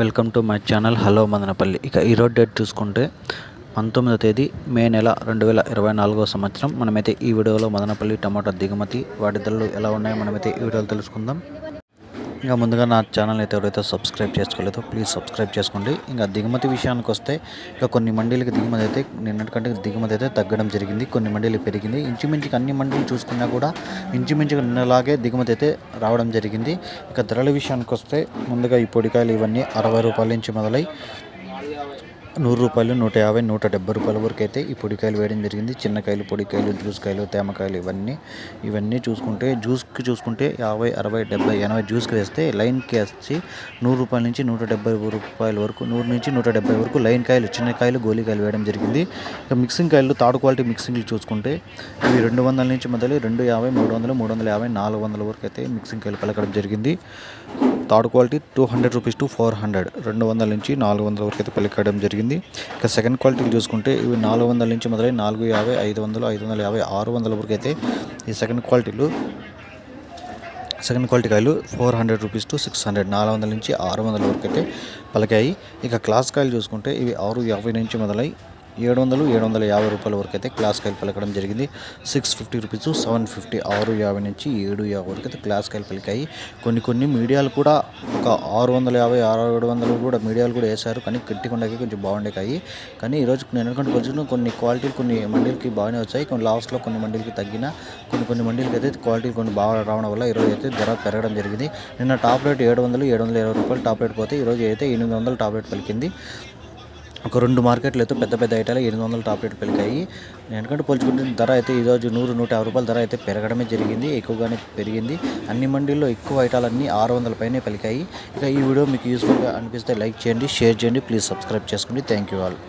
Welcome to my channel. Hello Madanapalle. ఇక ఈరోజు date చూసుకుంటే పంతొమ్మిదో తేదీ మే నెల రెండు వేల ఇరవై నాలుగో సంవత్సరం. మనమైతే ఈ వీడియోలో మదనపల్లి టమాటా దిగుమతి వాటి ధరలు ఎలా ఉన్నాయో మనమైతే ఈ వీడియోలో తెలుసుకుందాం. ఇంకా ముందుగా నా ఛానల్ అయితే ఎవరైతే సబ్స్క్రైబ్ చేసుకోలేదో ప్లీజ్ సబ్స్క్రైబ్ చేసుకోండి. ఇంకా దిగుమతి విషయానికి వస్తే ఇక కొన్ని మండీలకి దిగుమతి అయితే నిన్నటికంటే దిగుమతి అయితే తగ్గడం జరిగింది. కొన్ని మండీలు పెరిగింది. ఇంచుమించుగా అన్ని మండీలు చూసుకున్నా కూడా ఇంచుమించుగా నిన్నలాగే దిగుమతి అయితే రావడం జరిగింది. ఇక ధరల విషయానికి వస్తే ముందుగా ఈ పొడికాయలు ఇవన్నీ అరవై రూపాయల నుంచి మొదలై నూరు రూపాయలు నూట యాభై నూట డెబ్బై రూపాయల వరకు అయితే ఈ పొడికాయలు వేయడం జరిగింది. చిన్నకాయలు పొడికాయలు జ్యూస్కాయలు తేమకాయలు ఇవన్నీ ఇవన్నీ చూసుకుంటే జ్యూస్కి చూసుకుంటే యాభై అరవై డెబ్బై ఎనభై జ్యూస్కి వేస్తే లైన్కి వచ్చి నూరు రూపాయల నుంచి నూట డెబ్బై రూపాయల వరకు నూరు నుంచి నూట డెబ్బై వరకు లైన్ కాయలు చిన్నకాయలు గోలికాయలు వేయడం జరిగింది. ఇక మిక్సింగ్ కాయలు థర్డ్ క్వాలిటీ మిక్సింగ్లు చూసుకుంటే ఇవి రెండు వందల నుంచి మొదలు రెండు యాభై మూడు వందలు మూడు వందల యాభై నాలుగు వందల వరకు అయితే మిక్సింగ్ కాయలు పలకడం జరిగింది. Third quality two hundred rupees to four hundred. రెండు వందల నుంచి నాలుగు వందల వరకు అయితే పలికడం జరిగింది. ఇక సెకండ్ క్వాలిటీ చూసుకుంటే ఇవి నాలుగు వందల నుంచి మొదలై నాలుగు యాభై ఐదు వందలు ఐదు వందల యాభై ఆరు వందల వరకు అయితే ఈ సెకండ్ క్వాలిటీలు సెకండ్ క్వాలిటీ కాయలు four hundred rupees to six hundred నాలుగు వందల నుంచి ఆరు వందల వరకు అయితే పలికాయి. ఇక క్లాస్ కాయలు చూసుకుంటే ఇవి ఆరు యాభై నుంచి మొదలై ఏడు వందలు ఏడు వందల యాభై రూపాయల వరకు అయితే క్లాస్ కాయలు పలకడం జరిగింది. Six fifty rupees seven fifty ఆరు యాభై నుంచి ఏడు యాభై వరకు అయితే క్లాస్ కాయలు పలికాయి. కొన్ని కొన్ని మీడియాలు కూడా ఒక ఆరు వందల యాభై ఆరు ఏడు వందలు కూడా మీడియాలు కూడా వేశారు. కానీ గట్టికొండకి కొంచెం బాగుండే కాయి కానీ ఈరోజు నేను అనుకుంటే కొంచెం కొన్ని క్వాలిటీలు కొన్ని మండీలకి బాగానే వచ్చాయి. కొన్ని లాస్ట్లో కొన్ని మండీలకి తగ్గిన కొన్ని కొన్ని మండీలకి అయితే క్వాలిటీ కొన్ని బాగా రావడం వల్ల ఈరోజు అయితే ధర పెరగడం జరిగింది. నిన్న టాప్ రేట్ ఏడు వందలు ఏడు వందల ఇరవై రూపాయలు టాప్ రేట్ పోతే ఈరోజు అయితే ఎనిమిది వందలు టాప్ రేట్ పలికింది. ఒక రెండు మార్కెట్లు అయితే పెద్ద పెద్ద ఐటాలు ఎనిమిది వందల టాప్ రేట్ పెరిగాయి. ఎందుకంటే పోల్చుకుంటే ధర అయితే ఈరోజు నూరు నూట యాభై రూపాయల ధర అయితే పెరగడమే జరిగింది ఎక్కువగానే పెరిగింది. అన్ని మండీల్లో ఎక్కువ ఐటాలన్నీ ఆరు వందల పైనే పలికాయి. ఇక ఈ వీడియో మీకు యూస్ఫుల్గా అనిపిస్తే లైక్ చేయండి షేర్ చేయండి ప్లీజ్ సబ్స్క్రైబ్ చేసుకోండి. Thank you all.